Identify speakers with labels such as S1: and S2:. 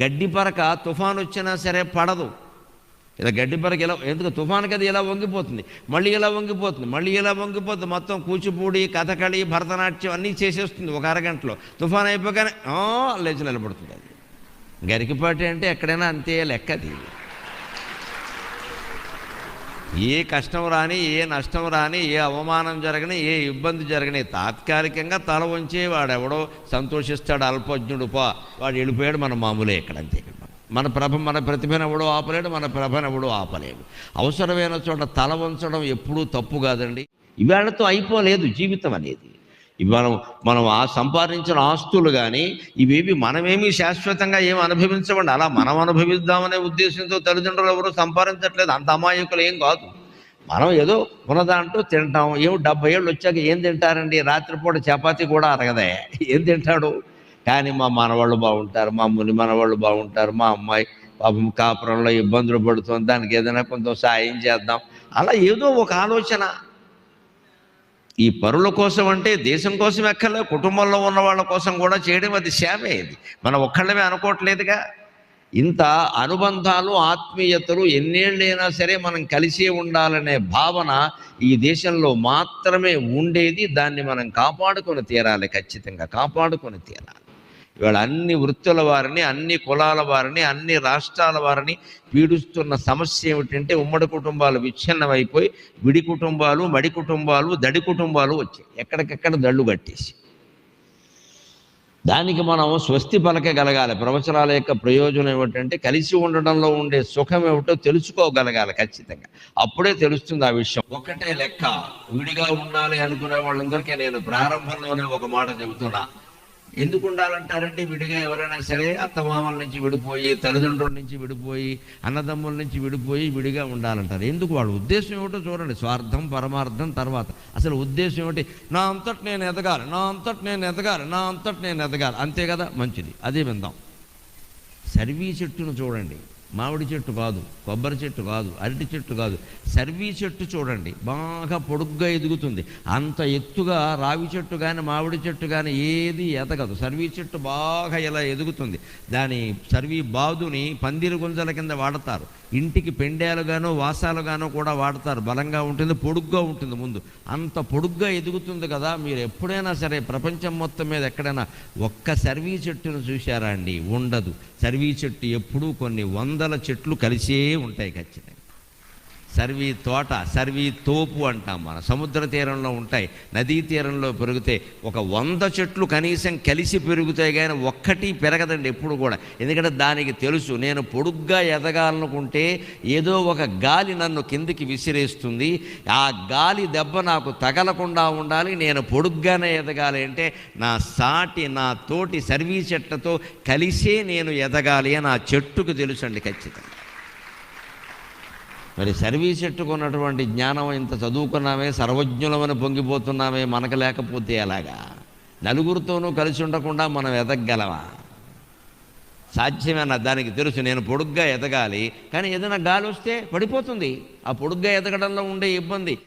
S1: గడ్డి పరక తుఫాన్ వచ్చినా సరే పడదు. ఇలా గడ్డి పరక ఇలా ఎందుకు? తుఫాన్కి అది ఇలా వంగిపోతుంది? మళ్ళీ ఇలా వంగిపోతుంది? మళ్ళీ ఇలా వంగిపోతుంది? మొత్తం కూచిపూడి కథకళి భరతనాట్యం అన్నీ చేసేస్తుంది ఒక అరగంటలో. తుఫాన్ అయిపోగానే లేచి నిలబడుతుంది అది. గరికిపాటి అంటే ఎక్కడైనా అంతే లెక్కది ఏ కష్టం రాని ఏ నష్టం రాని ఏ అవమానం జరగని ఏ ఇబ్బంది జరగని తాత్కాలికంగా తల ఉంచి వాడెవడో ఎవడో సంతోషిస్తాడు అల్పజ్ఞుడు పో. వాడు వెళ్ళిపోయాడు మన మామూలే ఇక్కడ అంతే. మన ప్రభ మన ప్రతిభను ఎవడో ఆపలేడు మన ప్రభను ఎవడో ఆపలేడు. అవసరమైన చోట తల వంచడం ఎప్పుడూ తప్పు కాదండి. ఇవాళతో అయిపోలేదు జీవితం అనేది. మనం మనం ఆ సంపాదించిన ఆస్తులు కానీ ఇవేవి మనమేమి శాశ్వతంగా ఏమి అనుభవించమండి? అలా మనం అనుభవిద్దామనే ఉద్దేశంతో తల్లిదండ్రులు ఎవరు సంపాదించట్లేదు. అంత అమాయకులు ఏం కాదు. మనం ఏదో ఉన్నదాంట్లో తింటాం. ఏం డెబ్బై ఏళ్ళు వచ్చాక ఏం తింటారండి? రాత్రిపూట చపాతీ కూడా అరగదే. ఏం తింటాడు? కానీ మా మనవాళ్ళు బాగుంటారు మా ముని మనవాళ్ళు బాగుంటారు మా అమ్మాయి పాపం కాపురంలో ఇబ్బందులు పడుతుంది. దానికి ఏదైనా కొంచెం సాయం చేద్దాం. అలా ఏదో ఒక ఆలోచన. ఈ పరుల కోసం అంటే దేశం కోసం ఎక్కలే కుటుంబంలో ఉన్న వాళ్ళ కోసం కూడా చేయడం అది సేమే ఇది. మనం ఒక్కళ్ళమే అనుకోవట్లేదుగా. ఇంత అనుబంధాలు ఆత్మీయతలు ఎన్నేళ్ళైనా సరే మనం కలిసే ఉండాలనే భావన ఈ దేశంలో మాత్రమే ఉండేది. దాన్ని మనం కాపాడుకొని తీరాలి ఖచ్చితంగా కాపాడుకొని తీరాలి. ఇవాళ అన్ని వృత్తుల వారిని అన్ని కులాల వారిని అన్ని రాష్ట్రాల వారిని పీడిస్తున్న సమస్య ఏమిటంటే ఉమ్మడి కుటుంబాలు విచ్ఛిన్నమైపోయి విడి కుటుంబాలు మడి కుటుంబాలు దడి కుటుంబాలు వచ్చాయి. ఎక్కడికెక్కడ దళ్ళు కట్టేసి. దానికి మనం స్వస్తి పలకగలగాలి. ప్రవచనాల యొక్క ప్రయోజనం ఏమిటంటే కలిసి ఉండడంలో ఉండే సుఖం ఏమిటో తెలుసుకోగలగాలి ఖచ్చితంగా. అప్పుడే తెలుస్తుంది ఆ విషయం. ఒకటే లెక్క. విడిగా ఉండాలి అనుకునే వాళ్ళందరికీ నేను ప్రారంభంలోనే ఒక మాట చెబుతున్నా. ఎందుకు ఉండాలంటారంటే విడిగా ఎవరైనా సరే అత్తమామల నుంచి విడిపోయి తల్లిదండ్రుల నుంచి విడిపోయి అన్నదమ్ముల నుంచి విడిపోయి విడిగా ఉండాలంటారు. ఎందుకు? వాళ్ళ ఉద్దేశం ఏమిటో చూడండి. స్వార్థం పరమార్థం తర్వాత. అసలు ఉద్దేశం ఏమిటి? నా అంతటి నేను ఎదగాలి నా అంతటి నేను ఎదగాలి నా అంతటి నేను ఎదగాలి. అంతే కదా? మంచిది. అదే విందాం. సర్వీ చెట్టును చూడండి. మామిడి చెట్టు కాదు కొబ్బరి చెట్టు కాదు అరటి చెట్టు కాదు. సర్వీ చెట్టు చూడండి బాగా పొడుగ్గా ఎదుగుతుంది. అంత ఎత్తుగా రావి చెట్టు కానీ మామిడి చెట్టు కానీ ఏది ఎదగదు. సర్వీ చెట్టు బాగా ఇలా ఎదుగుతుంది. దాని సర్వీ బాదుని పందిరి గుంజల కింద వాడతారు. ఇంటికి పెండేలుగానో వాసాలుగానో కూడా వాడతారు. బలంగా ఉంటుంది పొడుగ్గా ఉంటుంది ముందు. అంత పొడుగ్గా ఎదుగుతుంది కదా మీరు ఎప్పుడైనా సరే ప్రపంచం మొత్తం మీద ఎక్కడైనా ఒక్క సర్వీ చెట్టును చూశారా అండి? ఉండదు. సర్వీ చెట్టు ఎప్పుడూ కొన్ని వంద వందల చెట్లు కలిసే ఉంటాయి ఖచ్చితంగా. సర్వీ తోట సర్వీ తోపు అంటాం మన. సముద్ర తీరంలో ఉంటాయి నదీ తీరంలో పెరిగితే ఒక వంద చెట్లు కనీసం కలిసి పెరుగుతాయి కానీ ఒక్కటి పెరగదండి ఎప్పుడు కూడా. ఎందుకంటే దానికి తెలుసు నేను పొడుగ్గా ఎదగాలనుకుంటే ఏదో ఒక గాలి నన్ను కిందికి విసిరేస్తుంది. ఆ గాలి దెబ్బ నాకు తగలకుండా ఉండాలి నేను పొడుగ్గానే ఎదగాలి అంటే నా సాటి నా తోటి సర్వీ చెట్లతో కలిసే నేను ఎదగాలి అని ఆ చెట్టుకు తెలుసండి ఖచ్చితంగా. మరి సర్వీస్ ఎట్టుకున్నటువంటి జ్ఞానం ఇంత చదువుకున్నామే సర్వజ్ఞులమని పొంగిపోతున్నామే మనకు లేకపోతే ఎలాగా? నలుగురితోనూ కలిసి ఉండకుండా మనం ఎదగలమా సాధ్యమేనా? దానికి తెలుసు నేను పొడుగ్గా ఎదగాలి కానీ ఏదైనా గాలి వస్తే పడిపోతుంది. ఆ పొడుగ్గా ఎదగడంలో ఉండే ఇబ్బంది.